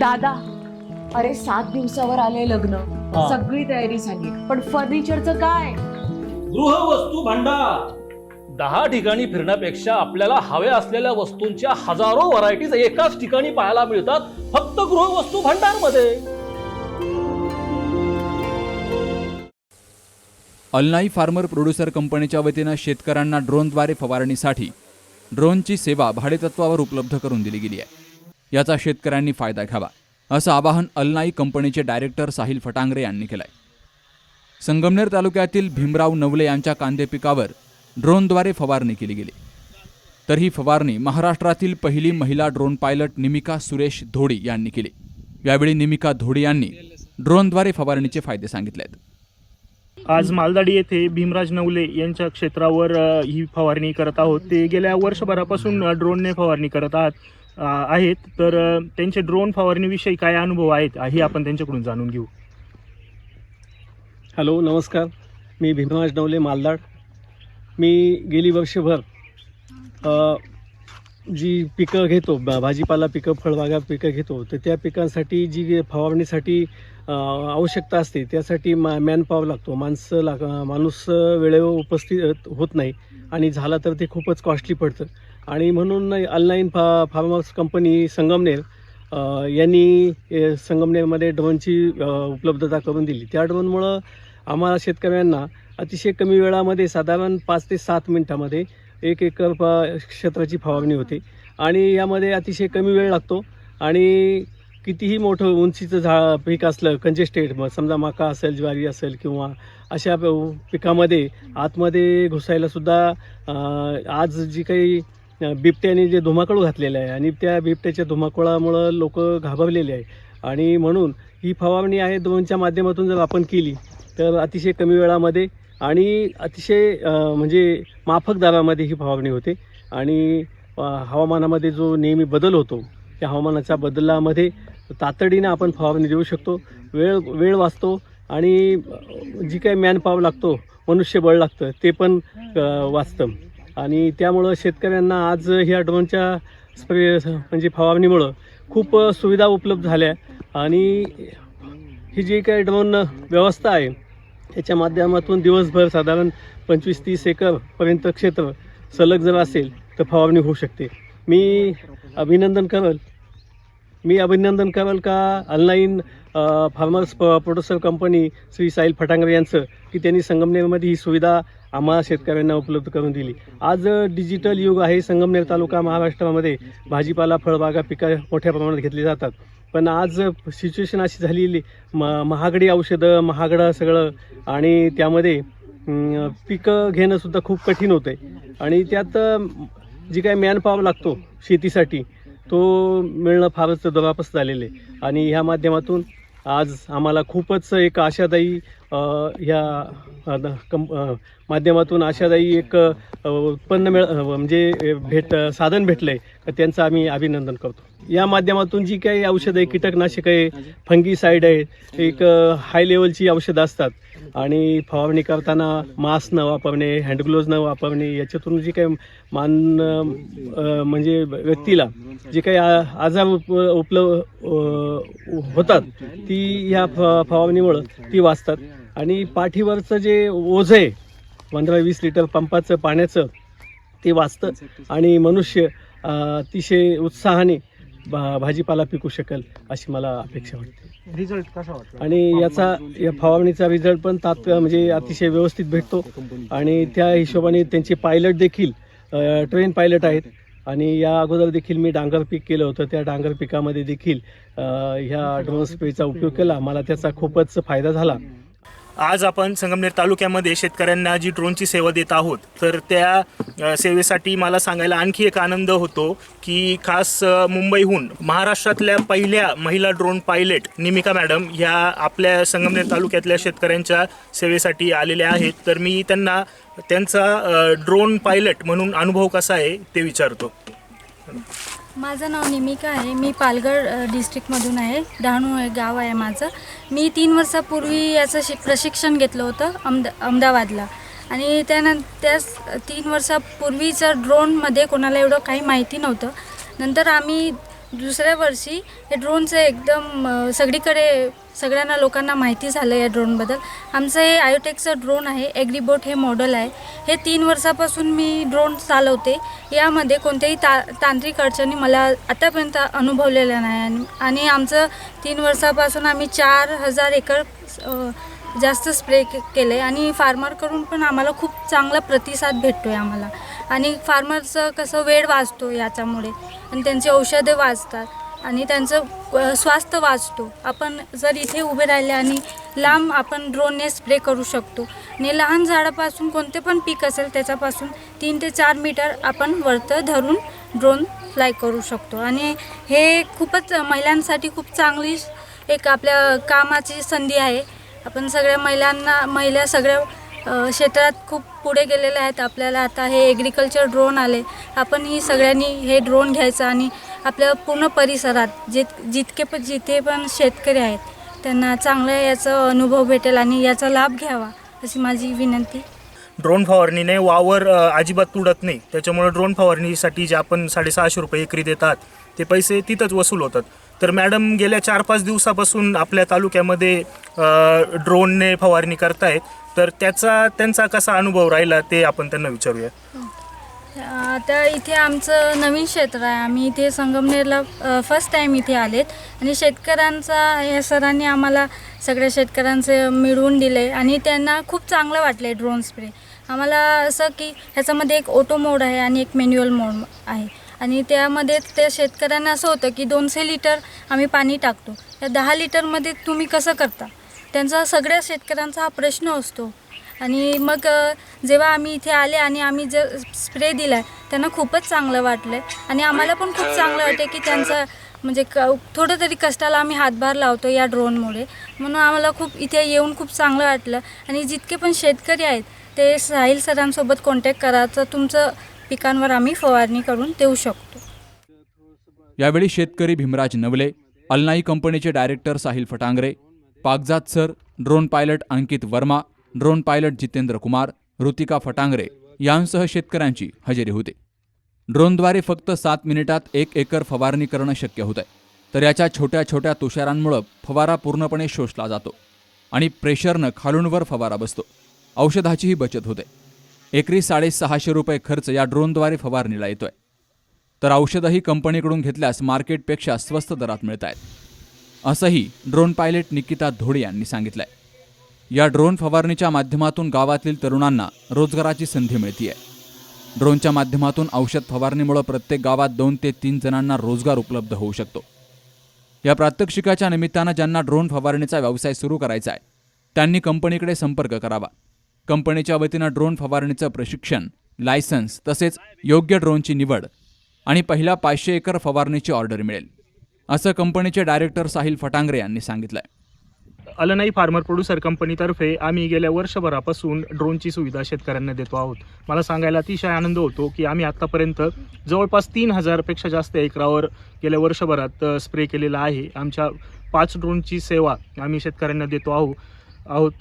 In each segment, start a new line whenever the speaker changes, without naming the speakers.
दादा अरे सात दिवसावर आले लग्न.
हा.
सगळी तयारी झाली. पण फर्निचरचं काय?
गृहवस्तू भांडार. दहा ठिकाणी फिरण्यापेक्षा आपल्याला हव्या असलेल्या वस्तूंच्या हजारो व्हरायटीज एकाच ठिकाणी पाहायला मिळतात फक्त गृहवस्तू भांडारमध्ये
अल्नाई फार्मर प्रोड्युसर कंपनीच्या वतीनं शेतकऱ्यांना ड्रोनद्वारे फवारणीसाठी ड्रोनची सेवा भाडेतत्वावर उपलब्ध करून दिली गेली आहे. याचा शेतकऱ्यांनी फायदा घ्यावा असं आवाहन अल्नाई कंपनीचे डायरेक्टर साहिल फटांगरे यांनी केलं आहे संगमनेर तालुक्यातील भीमराव नवले यांच्या कांदे पिकावर ड्रोनद्वारे फवारणी केली गेली. तर ही फवारणी महाराष्ट्रातील पहिली महिला ड्रोन पायलट निमिका सुरेश धोडी यांनी केली. यावेळी निमिका धोडी यांनी ड्रोनद्वारे फवारणीचे फायदे सांगितले आहेत.
आज मालदाडी येथे भीमराज नवले यांच्या क्षेत्रावर ही फवारणी करत आहोत. ते गेल्या वर्षभरापासून ड्रोनने फवारणी करत आहात. आहेत तर त्यांचे ड्रोन फवारणीविषयी काय अनुभव आहेत हे आपण त्यांच्याकडून जाणून घेऊ.
हॅलो नमस्कार. मी भीमराज नवले मालदाड. मी गेली वर्षभर जी पिकं घेतो भाजीपाला पिकं फळबागा पिकं घेतो तर त्या पिकांसाठी जी फवारणीसाठी आवश्यकता असते त्यासाठी मा मॅनपावर लागतो. माणसं लाग माणूस वेळेवर उपस्थित होत नाही आणि झाला तर ते खूपच कॉस्टली पडतं. आणि म्हणून अनलाईन फा फार्मर्स कंपनी संगमनेर यांनी संगमनेरमध्ये ड्रोनची उपलब्धता करून दिली. त्या ड्रोनमुळं आम्हाला शेतकऱ्यांना अतिशय कमी वेळामध्ये साधारण पाच ते सात मिनिटामध्ये एक एकर प क्षेत्राची फवारणी होते. आणि यामध्ये अतिशय कमी वेळ लागतो आणि कितीही मोठं उंचीचं झा पीक असलं कंजेस्टेड मग समजा मका असेल ज्वारी असेल किंवा अशा पिकामध्ये आतमध्ये घुसायलासुद्धा आज जी काही बिबट्याने जे धुमाकूळ घातलेलं आहे आणि त्या बिबट्याच्या धुमाकुळामुळं लोक घाबरलेले आहे. आणि म्हणून ही फवारणी आहे दोनच्या माध्यमातून जर आपण केली तर अतिशय कमी वेळामध्ये आणि अतिशय म्हणजे माफक दरामध्ये ही फवारणी होते. आणि हवामानामध्ये जो नेहमी बदल होतो त्या हवामानाच्या बदलामध्ये तातडीनं आपण फवारणी देऊ शकतो. वेळ वेळ वाचतो आणि जी काही मॅनपाव लागतो मनुष्यबळ लागतं ते पण वाचतं. आणि त्यामुळं शेतकऱ्यांना आज ह्या ड्रोनच्या स्प्रे म्हणजे फवारणीमुळं खूप सुविधा उपलब्ध झाल्या. आणि ही जी काही ड्रोन व्यवस्था आहे याच्या माध्यमातून दिवसभर साधारण पंचवीस तीस एकरपर्यंत क्षेत्र सलग जर असेल तर फवारणी होऊ शकते. मी अभिनंदन करल. मी अभिनंदन करल का online farmers producer company Shri Sahil Phatangare यांचं की त्यांनी संगमनेरमध्ये ही सुविधा आम्हाला शेतकऱ्यांना उपलब्ध करून दिली. आज डिजिटल युग आहे. संगमनेर तालुका महाराष्ट्रामध्ये भाजीपाला फळबागा पिकं मोठ्या प्रमाणात घेतली जातात. पण आज सिच्युएशन अशी झालेली म महागडी औषधं महागडं सगळं आणि त्यामध्ये पिकं घेणंसुद्धा खूप कठीण होतं आहे आणि त्यात जी काय मॅनपावर लागतो शेतीसाठी तो मिळणं फारच दुरापस झालेलं आहे. आणि ह्या माध्यमातून आज आम्हाला खूपच एक आशादायी ह्या कं माध्यमातून आशादायी एक उत्पन्न मिळ म्हणजे भेट साधन भेटलं आहे त्यांचं आम्ही अभिनंदन करतो. या माध्यमातून जी काही औषधं आहे कीटकनाशक आहे फंगीसाईड आहे एक हाय लेवलची औषधं असतात. आणि फवारणी करताना मास्क न वापरणे हँडग्लोव्ज न वापरणे याच्यातून जी काही मान म्हणजे व्यक्तीला जे काही आ- आजार उप उपलब्ध होतात ती ह्या फ फवारणीमुळं ती वाचतात. आणि पाठीवरचं जे ओझं आहे पंधरा वीस लिटर पंपाचं पाण्याचं ते वाचतं. आणि मनुष्य अतिशय उत्साहाने भा भाजीपाला पिकू शकेल अशी मला अपेक्षा वाटते.
रिझल्ट कसा वाटला?
आणि याचा या फवारणीचा रिझल्ट पण तात म्हणजे अतिशय व्यवस्थित भेटतो. आणि त्या हिशोबाने त्यांचे पायलट देखील ट्रेन पायलट आहेत. आणि या अगोदर देखील मी डांगर पीक केलं होतं. त्या डांगर पिकामध्ये देखील ह्या ड्रोन स्प्रेचा उपयोग केला. मला त्याचा खूपच फायदा झाला.
आज आपण संगमनेर तालुक्यामध्ये शेतकऱ्यांना जी ड्रोनची सेवा देत आहोत तर त्या सेवेसाठी मला सांगायला आणखी एक आनंद होतो की खास मुंबईहून महाराष्ट्रातल्या पहिल्या महिला ड्रोन पायलट निमिका मॅडम ह्या आपल्या संगमनेर तालुक्यातल्या शेतकऱ्यांच्या सेवेसाठी आलेल्या आहेत. तर मी त्यांना त्यांचा ड्रोन पायलट म्हणून अनुभव कसा आहे ते विचारतो.
माझं नाव निमिका आहे. मी पालघर डिस्ट्रिक्टमधून आहे. डहाणू हे गाव आहे माझं. मी तीन वर्षापूर्वी याचं शिक प्रशिक्षण घेतलं होतं अहमदा अहमदाबादला. आणि त्यानंतर त्याच तीन वर्षापूर्वीचं ड्रोनमध्ये कोणाला एवढं काही माहिती नव्हतं. नंतर आम्ही दुसऱ्या वर्षी हे ड्रोनचं एकदम सगळीकडे सगळ्यांना लोकांना माहिती झालं या ड्रोनबद्दल आमचं हे आयोटेकचं ड्रोन आहे ॲग्रीबोट हे मॉडेल आहे. हे तीन वर्षापासून मी ड्रोन चालवते. यामध्ये कोणत्याही ता तांत्रिक अडचणी मला आतापर्यंत अनुभवलेल्या नाही आणि आमचं तीन वर्षापासून आम्ही चार हजार एकर जास्त स्प्रे के केलं आहे आणि फार्मरकडून पण आम्हाला खूप चांगला प्रतिसाद भेटतो आहे आम्हाला. आणि फार्मरचं कसं वेळ वाचतो याच्यामुळे. आणि त्यांची औषधे वाचतात आणि त्यांचं स्वास्थ्य वाचतो. आपण जर इथे उभे राहिले आणि लांब आपण ड्रोनने स्प्रे करू शकतो. आणि लहान झाडापासून कोणते पण पीक असेल त्याच्यापासून तीन ते चार मीटर आपण वरतं धरून ड्रोन फ्लाय करू शकतो. आणि हे खूपच महिलांसाठी खूप चांगली एक आपल्या कामाची संधी आहे. आपण सगळ्या महिलांना महिला सगळ्या क्षेत्रात खूप पुढे गेलेले आहेत. आपल्याला आता हे ॲग्रिकल्चर ड्रोन आले. आपण ही सगळ्यांनी हे ड्रोन घ्यायचं आणि आपल्या पूर्ण परिसरात जित जितके पण जिथे पण शेतकरी आहेत त्यांना चांगला याचा अनुभव भेटेल आणि याचा लाभ घ्यावा अशी माझी विनंती.
ड्रोन फवारणीने वावर अजिबात तुडत नाही. त्याच्यामुळे ड्रोन फवारणीसाठी जे आपण साडेसहाशे रुपये एकरी देतात ते पैसे तिथंच वसूल होतात. तर मॅडम गेल्या चार पाच दिवसापासून आपल्या तालुक्यामध्ये ड्रोनने फवारणी करतायत तर त्याचा त्यांचा कसा अनुभव राहिला ते आपण त्यांना विचारूया.
आता इथे आमचं नवीन क्षेत्र आहे. आम्ही इथे संगमनेरला फर्स्ट टाईम इथे आलेत. आणि शेतकऱ्यांचा या सरांनी आम्हाला सगळ्या शेतकऱ्यांचे मिळवून दिले. आणि त्यांना खूप चांगलं वाटलं आहे ड्रोन स्प्रे. आम्हाला असं की ह्याच्यामध्ये एक ऑटो मोड आहे आणि एक मॅन्युअल मोड आहे. आणि त्यामध्ये त्या शेतकऱ्यांना असं होतं की दोनशे लिटर आम्ही पाणी टाकतो. या दहा लिटरमध्ये तुम्ही कसं करता? त्यांचा सगळ्या शेतकऱ्यांचा हा प्रश्न असतो. आणि मग जेव्हा आम्ही इथे आले आणि आम्ही जर स्प्रे दिला आहे त्यांना खूपच चांगलं वाटलं आहे आणि आम्हाला पण खूप चांगलं वाटते की त्यांचं म्हणजे क थोडं तरी कष्टाला आम्ही हातभार लावतो या ड्रोनमुळे म्हणून आम्हाला खूप इथे येऊन खूप चांगलं वाटलं. आणि जितके पण शेतकरी आहेत ते साहिल सरांसोबत कॉन्टॅक्ट करायचं तुमचं पिकांवर आम्ही फवारणी करून देऊ शकतो.
यावेळी शेतकरी भीमराज नवले अल्नाई कंपनीचे director Sahil Phatangare पागजात sir drone pilot Ankit Verma drone pilot Jitendra Kumar Hrithika Phatangare यांसह शेतकऱ्यांची हजेरी होते. ड्रोनद्वारे फक्त सात मिनिटात एक एकर फवारणी करणं शक्य होत आहे तर याच्या छोट्या छोट्या तुषारांमुळं फवारा पूर्णपणे शोषला जातो आणि प्रेशरनं खालूनवर फवारा बसतो. औषधाचीही बचत होते. एकरी साडेसहाशे रुपये खर्च या ड्रोनद्वारे फवारणीला येतोय. तर औषधंही कंपनीकडून घेतल्यास मार्केटपेक्षा स्वस्त दरात मिळत आहेत असंही ड्रोन पायलट निकिता धोडे यांनी सांगितलंय. या ड्रोन फवारणीच्या माध्यमातून गावातील तरुणांना रोजगाराची संधी मिळतीये. ड्रोनच्या माध्यमातून औषध फवारणीमुळे प्रत्येक गावात दोन ते तीन जणांना रोजगार उपलब्ध होऊ शकतो. या प्रात्यक्षिकाच्या निमित्तानं ज्यांना ड्रोन फवारणीचा व्यवसाय सुरू करायचा आहे त्यांनी कंपनीकडे संपर्क करावा. कंपनीच्या वतीनं ड्रोन फवारणीचं प्रशिक्षण लायसन्स तसेच योग्य ड्रोनची निवड आणि पहिल्या पाचशे एकर फवारणीची ऑर्डर मिळेल असं कंपनीचे डायरेक्टर साहिल फटांगरे यांनी सांगितलंय.
अलनाई फार्मर प्रोड्युसर कंपनीतर्फे आम्ही गेल्या वर्षभरापासून ड्रोनची सुविधा शेतकऱ्यांना देतो आहोत. मला सांगायला अतिशय आनंद होतो की आम्ही आत्तापर्यंत जवळपास तीन हजारपेक्षा जास्त एकरावर गेल्या वर्षभरात स्प्रे केलेला आहे. आमच्या पाच ड्रोनची सेवा आम्ही शेतकऱ्यांना देतो आहोत आहोत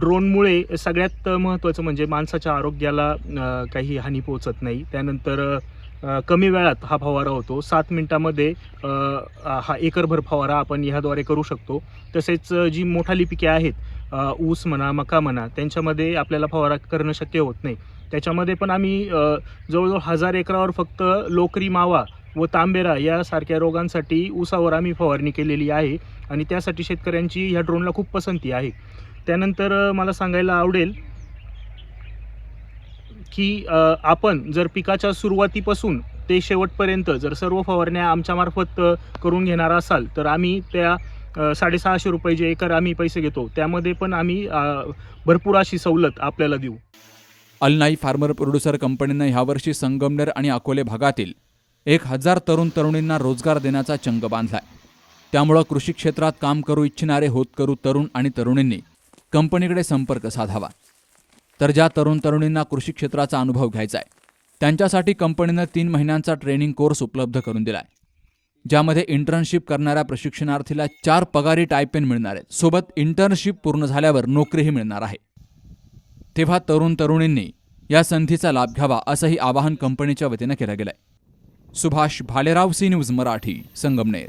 ड्रोनमुळे सगळ्यात महत्त्वाचं म्हणजे माणसाच्या आरोग्याला काही हानी पोहोचत नाही. त्यानंतर कमी वेळात हा फवारा होतो. सात मिनिटामध्ये हा एकरभर फवारा आपण ह्याद्वारे करू शकतो. तसेच जी मोठाली पिके आहेत ऊस म्हणा मका म्हणा त्यांच्यामध्ये आपल्याला फवारा करणं शक्य होत नाही. त्याच्यामध्ये पण आम्ही जवळजवळ हजार एकरावर फक्त लोकरी मावा व तांबेरा यासारख्या रोगांसाठी ऊसावर आम्ही फवारणी केलेली आहे. आणि त्यासाठी शेतकऱ्यांची ह्या ड्रोनला खूप पसंती आहे. त्यानंतर मला सांगायला आवडेल की आपण जर पिकाच्या सुरुवातीपासून ते शेवटपर्यंत जर सर्व फवारण्या आमच्यामार्फत करून घेणार असाल तर आम्ही त्या साडेसहाशे रुपये जे एकर आम्ही पैसे घेतो त्यामध्ये पण आम्ही भरपूर अशी सवलत आपल्याला देऊ.
अलनाई फार्मर प्रोड्युसर कंपनीनं ह्यावर्षी संगमनेर आणि अकोले भागातील एक हजार तरुण तरुणींना रोजगार देण्याचा चंग बांधलाय. त्यामुळं कृषी क्षेत्रात काम करू इच्छिणारे होतकरू तरुण आणि तरुणींनी कंपनीकडे संपर्क साधावा. तर ज्या तरुण तरुणींना कृषी क्षेत्राचा अनुभव घ्यायचा आहे त्यांच्यासाठी कंपनीनं तीन महिन्यांचा ट्रेनिंग कोर्स उपलब्ध करून दिला आहे ज्यामध्ये इंटर्नशिप करणाऱ्या प्रशिक्षणार्थीला चार पगारी टायपेन मिळणार आहेत. सोबत इंटर्नशिप पूर्ण झाल्यावर नोकरीही मिळणार आहे. तेव्हा तरुण तरुणींनी या संधीचा लाभ घ्यावा असंही आवाहन कंपनीच्या वतीनं केलं आहे सुभाष भालेराव सी न्यूज मराठी संगमनेर.